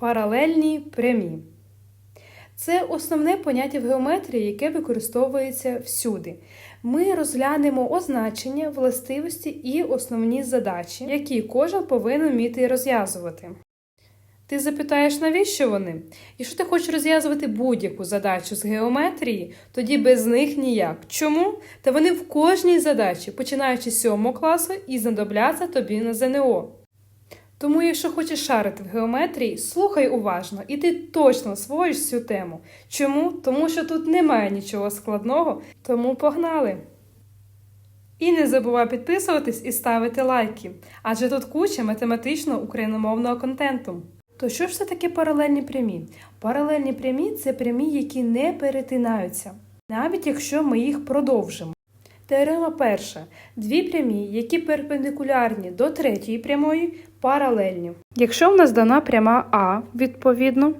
Паралельні прямі. Це основне поняття в геометрії, яке використовується всюди. Ми розглянемо означення, властивості і основні задачі, які кожен повинен вміти розв'язувати. Ти запитаєш, навіщо вони? Якщо ти хочеш розв'язувати будь-яку задачу з геометрії, тоді без них ніяк. Чому? Та вони в кожній задачі, починаючи з 7 класу, і знадобляться тобі на ЗНО. Тому, якщо хочеш шарити в геометрії, слухай уважно, і ти точно освоїш цю тему. Чому? Тому що тут немає нічого складного, тому погнали! І не забувай підписуватись і ставити лайки, адже тут куча математично україномовного контенту. То що ж це таке паралельні прямі? Паралельні прямі це прямі, які не перетинаються, навіть якщо ми їх продовжимо. Теорема перша. Дві прямі, які перпендикулярні до третьої прямої, паралельні. Якщо в нас дана пряма А, відповідно,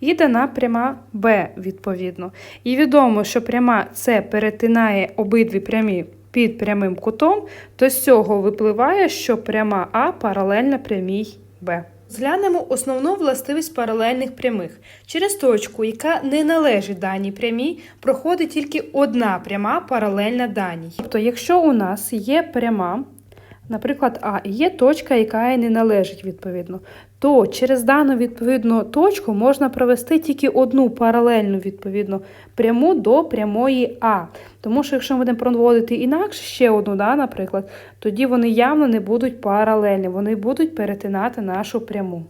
і дана пряма Б, відповідно. І відомо, що пряма С перетинає обидві прямі під прямим кутом, то з цього випливає, що пряма А паралельна прямій Б. Зглянемо основну властивість паралельних прямих. Через точку, яка не належить даній прямій, проходить тільки одна пряма паралельна даній. Тобто, якщо у нас є пряма, наприклад, А, і є точка, яка їй не належить відповідно, то через дану відповідну точку можна провести тільки одну паралельну відповідно пряму до прямої А. Тому що якщо ми будемо проводити інакше ще одну, да, наприклад, тоді вони явно не будуть паралельні, вони будуть перетинати нашу пряму.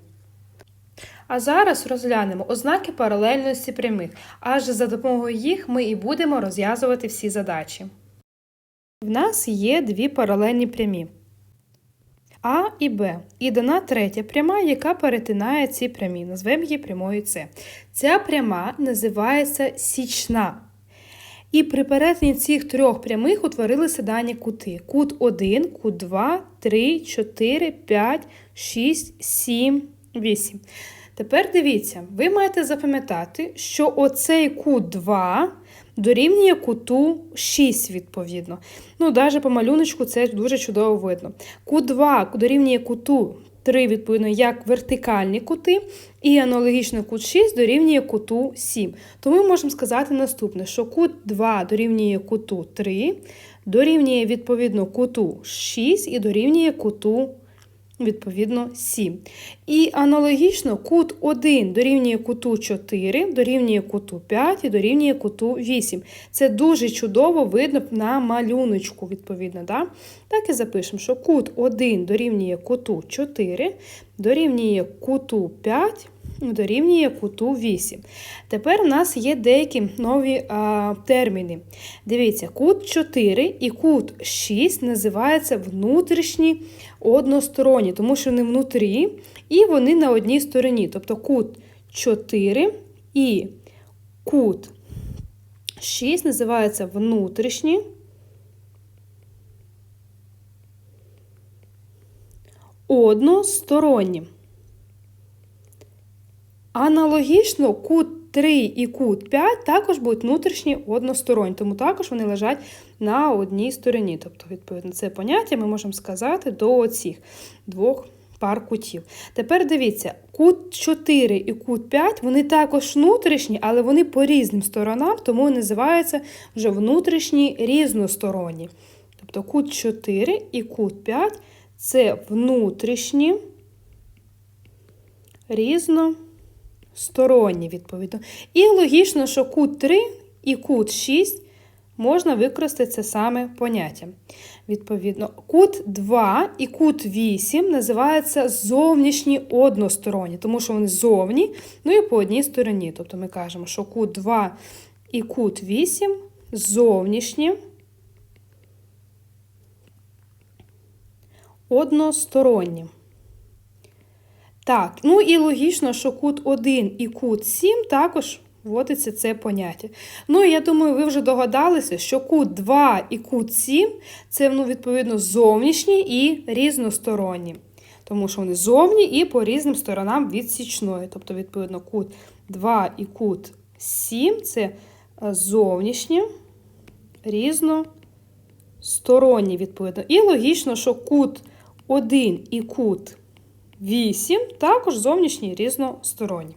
А зараз розглянемо ознаки паралельності прямих, адже за допомогою їх ми і будемо розв'язувати всі задачі. В нас є дві паралельні прямі. А і Б. І дана третя пряма, яка перетинає ці прямі. Назвемо її прямою С. Ця пряма називається січна. І при перетині цих трьох прямих утворилися дані кути. Кут 1, кут 2, 3, 4, 5, 6, 7, 8. Тепер дивіться, ви маєте запам'ятати, що оцей кут 2 дорівнює куту 6, відповідно. Ну, навіть по малюночку це дуже чудово видно. Кут 2 дорівнює куту 3, відповідно, як вертикальні кути, і аналогічно кут 6 дорівнює куту 7. То ми можемо сказати наступне, що кут 2 дорівнює куту 3, дорівнює відповідно куту 6 і дорівнює куту відповідно 7. І аналогічно кут 1 дорівнює куту 4, дорівнює куту 5 і дорівнює куту 8. Це дуже чудово видно на малюночку, відповідно. Да? Так і запишемо, що кут 1 дорівнює куту 4, дорівнює куту 5. Дорівнює куту 8. Тепер у нас є деякі нові а, терміни. Дивіться, кут 4 і кут 6 називаються внутрішні односторонні, тому що вони внутрі і вони на одній стороні. Тобто кут 4 і кут 6 називаються внутрішні. Односторонні. Аналогічно, кут 3 і кут 5 також будуть внутрішні односторонні, тому також вони лежать на одній стороні. Тобто, відповідно, це поняття ми можемо сказати до цих двох пар кутів. Тепер дивіться, кут 4 і кут 5 вони також внутрішні, але вони по різним сторонам, тому називаються вже внутрішні різносторонні. Тобто кут 4 і кут 5 це внутрішні різносторонні сторонні, відповідно. І логічно, що кут 3 і кут 6 можна використати це саме поняття. Відповідно, кут 2 і кут 8 називаються зовнішні односторонні, тому що вони зовні, ну і по одній стороні. Тобто ми кажемо, що кут 2 і кут 8 зовнішні. Односторонні. Так, ну і логічно, що кут 1 і кут 7 також вводиться це поняття. Ну, і я думаю, ви вже догадалися, що кут 2 і кут 7 це, ну, відповідно, зовнішні і різносторонні. Тому що вони зовні і по різним сторонам від січної. Тобто, відповідно, кут 2 і кут 7 це зовнішні, різносторонні, відповідно. І логічно, що кут 1 і кут 8, також зовнішні різносторонні.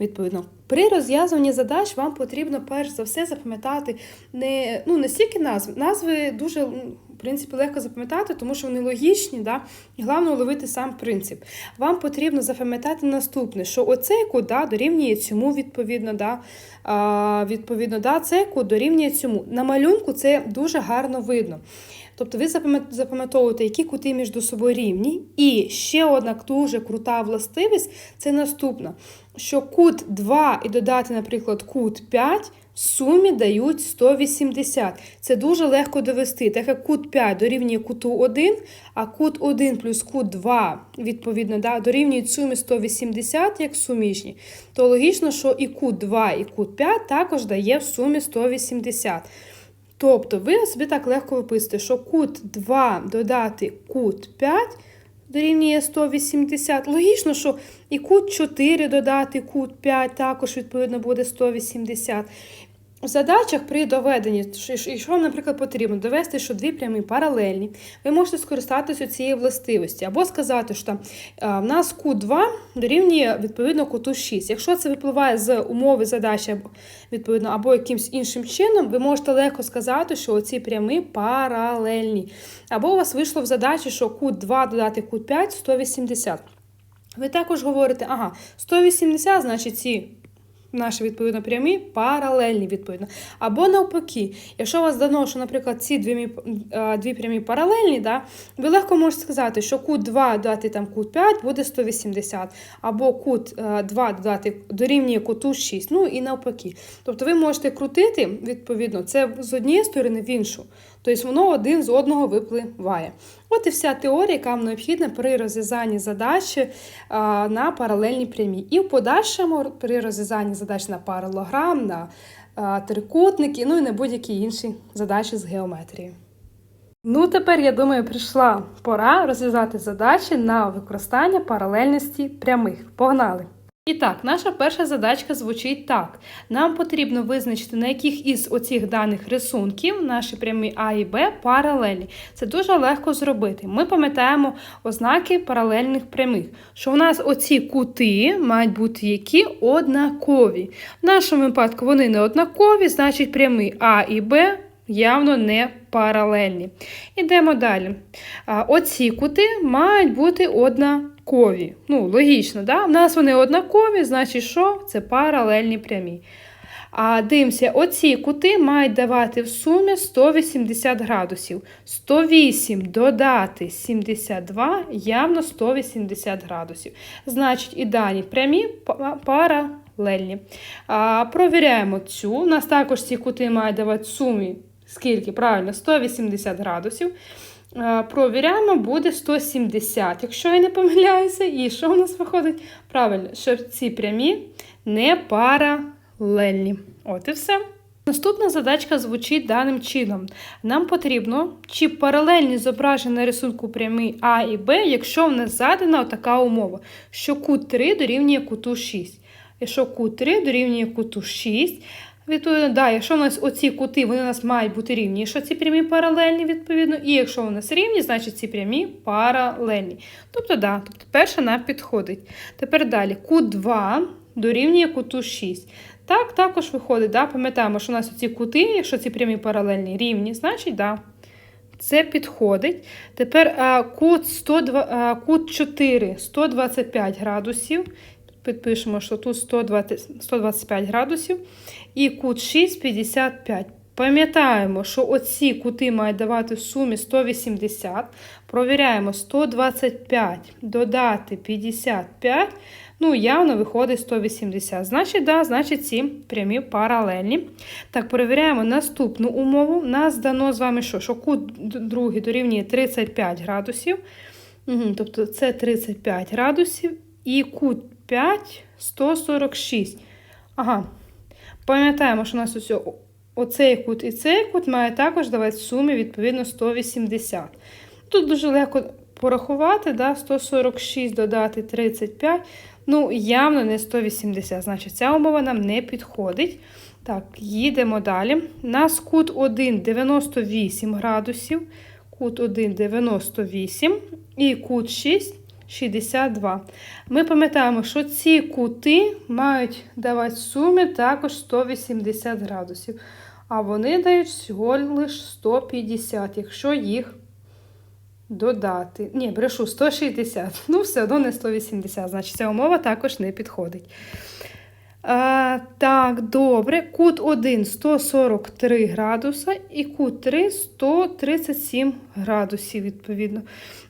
Відповідно, при розв'язуванні задач вам потрібно перш за все запам'ятати не, ну, не стільки назв. Назви дуже в принципі, легко запам'ятати, тому що вони логічні, да? і головне уловити сам принцип. Вам потрібно запам'ятати наступне, що оцей кут да, дорівнює цьому, відповідно, да? а, відповідно, да, цей кут дорівнює цьому. На малюнку це дуже гарно видно. Тобто ви запам'ятовуєте, які кути між собою рівні. І ще одна дуже крута властивість це наступна, що кут 2 і додати, наприклад, кут 5 в сумі дають 180. Це дуже легко довести, так як кут 5 дорівнює куту 1, а кут 1 плюс кут 2, відповідно, да, дорівнюють сумі 180 як суміжні, то логічно, що і кут 2, і кут 5 також дає в сумі 180. Тобто ви собі так легко виписуєте, що кут 2 додати кут 5 дорівнює 180. Логічно, що і кут 4 додати кут 5 також, відповідно, буде 180. Задачах при доведенні, що- якщо вам, наприклад, потрібно довести, що дві прямі паралельні, ви можете скористатися цією властивості, або сказати, що там, в нас кут 2 дорівнює відповідно куту 6. Якщо це випливає з умови задачі, відповідно, або якимось іншим чином, ви можете легко сказати, що ці прямі паралельні. Або у вас вийшло в задачі, що кут 2 додати кут 5 180. Ви також говорите, ага, 180, значить ці наші відповідно прямі паралельні відповідно. Або навпаки, якщо у вас дано, що, наприклад, ці дві, е, дві прямі паралельні, да, ви легко можете сказати, що кут 2 додати там кут 5 буде 180, або кут е, 2 додати дорівнює куту 6, ну і навпаки. Тобто ви можете крутити, відповідно, це з однієї сторони в іншу. Тобто воно один з одного випливає. От і вся теорія, яка вам необхідна при розв'язанні задачі на паралельні прямі. І в подальшому при розв'язанні задач на паралограм, на а, трикутники, ну і на будь-які інші задачі з геометрії. Ну, тепер, я думаю, прийшла пора розв'язати задачі на використання паралельності прямих. Погнали! І так, наша перша задачка звучить так: нам потрібно визначити, на яких із оцих даних рисунків наші прямі А і Б паралельні. Це дуже легко зробити. Ми пам'ятаємо ознаки паралельних прямих, що у нас оці кути мають бути які однакові. В нашому випадку вони не однакові, значить прямі А і Б явно не паралельні. Ідемо далі. Оці кути мають бути однакові. Ну, логічно, да? У нас вони однакові, значить, що? Це паралельні прямі. А дивимося, оці кути мають давати в сумі 180 градусів. 108 додати 72 явно 180 градусів. Значить, і дані прямі паралельні. А, провіряємо цю. У нас також ці кути мають давати в сумі скільки? Правильно, 180 градусів. А, Провіряємо, буде 170, якщо я не помиляюся. І що у нас виходить? Правильно, що ці прямі не паралельні. От і все. Наступна задачка звучить даним чином. Нам потрібно, чи паралельні зображені на рисунку прямі А і Б, якщо в нас задана така умова, що кут 3 дорівнює куту 6. Якщо кут 3 дорівнює куту 6, відповідно, якщо у нас оці кути, вони у нас мають бути рівні, якщо ці прямі паралельні, відповідно, і якщо у нас рівні, значить ці прямі паралельні. Тобто, да, тобто перша нам підходить. Тепер далі, кут 2 дорівнює куту 6. Так, також виходить, да, пам'ятаємо, що у нас ці кути, якщо ці прямі паралельні рівні, значить, да, це підходить. Тепер а, кут, 102, а, кут 4 125 градусів. Підпишемо, що тут 120, 125 градусів. І кут 6 55. Пам'ятаємо, що оці кути мають давати в сумі 180. Провіряємо 125 додати 55. Ну, явно виходить 180. Значить, да, значить, ці прямі паралельні. Так, перевіряємо наступну умову. Нас дано з вами що? Що кут другий дорівнює 35 градусів. Угу, тобто це 35 градусів. І кут 5 146. Ага. Пам'ятаємо, що у нас ось оцей кут і цей кут має також давати в сумі відповідно 180. Тут дуже легко порахувати, да? 146 додати 35. Ну, явно не 180. Значить, ця умова нам не підходить. Так, їдемо далі. У нас кут 1 98 градусів. Кут 1 98 і кут 6 62. Ми пам'ятаємо, що ці кути мають давати в сумі також 180 градусів. А вони дають всього лише 150, якщо їх додати. Ні, брешу 160. Ну, все одно не 180, значить ця умова також не підходить. А, так, добре. Кут 1 143 градуса і кут 3 137 градусів, відповідно.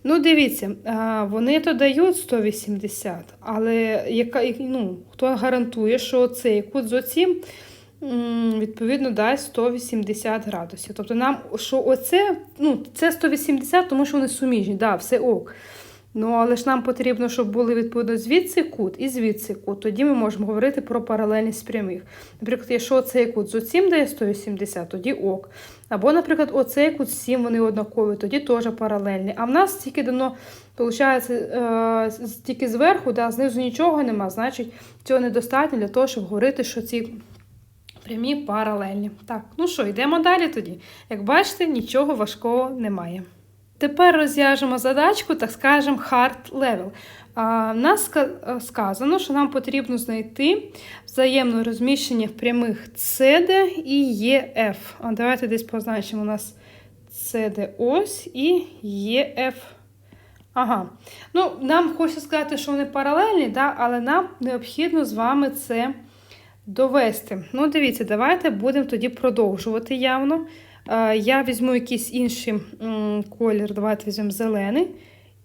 Ну, дивіться, а, вони то дають 180, але яка, ну, хто гарантує, що цей кут з оцім, відповідно, дасть 180 градусів. Тобто нам, що оце, ну, це 180, тому що вони суміжні, да, все ок. Ну, але ж нам потрібно, щоб були відповідно звідси кут і звідси кут. Тоді ми можемо говорити про паралельність прямих. Наприклад, якщо цей кут з оцім дає 180, тоді ок. Або, наприклад, оцей кут з 7, вони однакові, тоді теж паралельні. А в нас тільки дано, виходить, е, тільки зверху, да, знизу нічого нема, значить, цього недостатньо для того, щоб говорити, що ці прямі паралельні. Так, ну що, йдемо далі тоді. Як бачите, нічого важкого немає. Тепер розв'яжемо задачку, так скажемо, hard level. А, нас сказано, що нам потрібно знайти взаємне розміщення в прямих CD і EF. Давайте десь позначимо у нас CD ось і EF. Ага. Ну, нам хочеться сказати, що вони паралельні, да? але нам необхідно з вами це довести. Ну, дивіться, давайте будемо тоді продовжувати явно. Е, Я візьму якийсь інший колір, давайте візьмемо зелений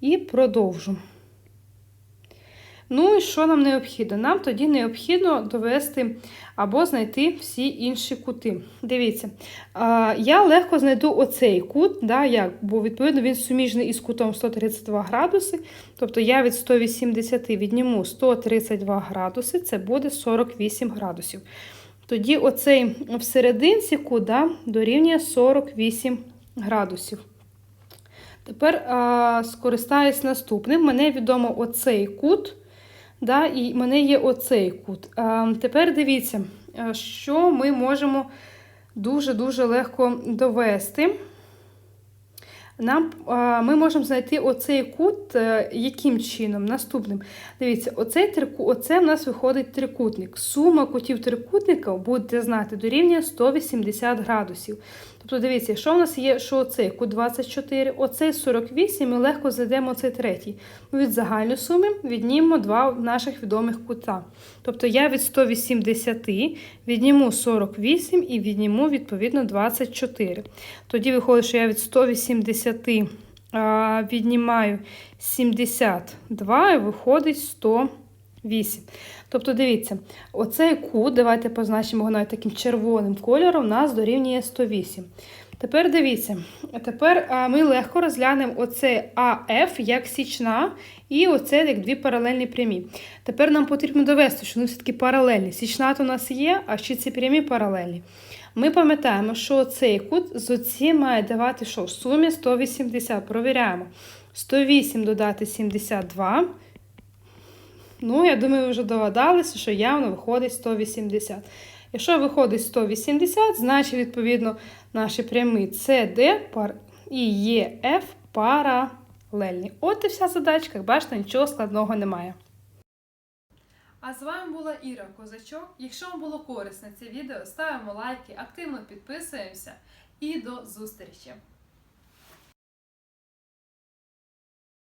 і продовжу. Ну і що нам необхідно? Нам тоді необхідно довести або знайти всі інші кути. Дивіться, я легко знайду оцей кут, да, як, бо відповідно він суміжний із кутом 132 градуси. Тобто я від 180 відніму 132 градуси, це буде 48 градусів. Тоді оцей всерединці кут да, дорівнює 48 градусів. Тепер а, скористаюсь наступним. Мене відомо оцей кут. Да, і мене є оцей кут. А, тепер дивіться, що ми можемо дуже-дуже легко довести. Нам, ми можемо знайти оцей кут е, яким чином? Наступним. Дивіться, оцей трику, оце в нас виходить трикутник. Сума кутів трикутника, будете знати, дорівнює 180 градусів. Тобто, дивіться, що в нас є, що оцей кут 24, оцей 48, ми легко знайдемо оцей третій. Від загальної суми віднімемо два наших відомих кута. Тобто я від 180 відніму 48 і відніму, відповідно, 24. Тоді виходить, що я від 180 а, віднімаю 72 і виходить 108. Тобто, дивіться, оцей кут, давайте позначимо його навіть таким червоним кольором, у нас дорівнює 108. Тепер дивіться, тепер ми легко розглянемо оце АФ як січна і оце як дві паралельні прямі. Тепер нам потрібно довести, що вони все-таки паралельні. Січна то у нас є, а ще ці прямі паралельні. Ми пам'ятаємо, що цей кут з оці має давати що? В сумі 180. Провіряємо. 108 додати 72. Ну, я думаю, ви вже догадалися, що явно виходить 180. Якщо виходить 180, значить, відповідно, наші прямі CD і EF паралельні. От і вся задачка. Як бачите, нічого складного немає. А з вами була Іра Козачок. Якщо вам було корисне це відео, ставимо лайки, активно підписуємося і до зустрічі!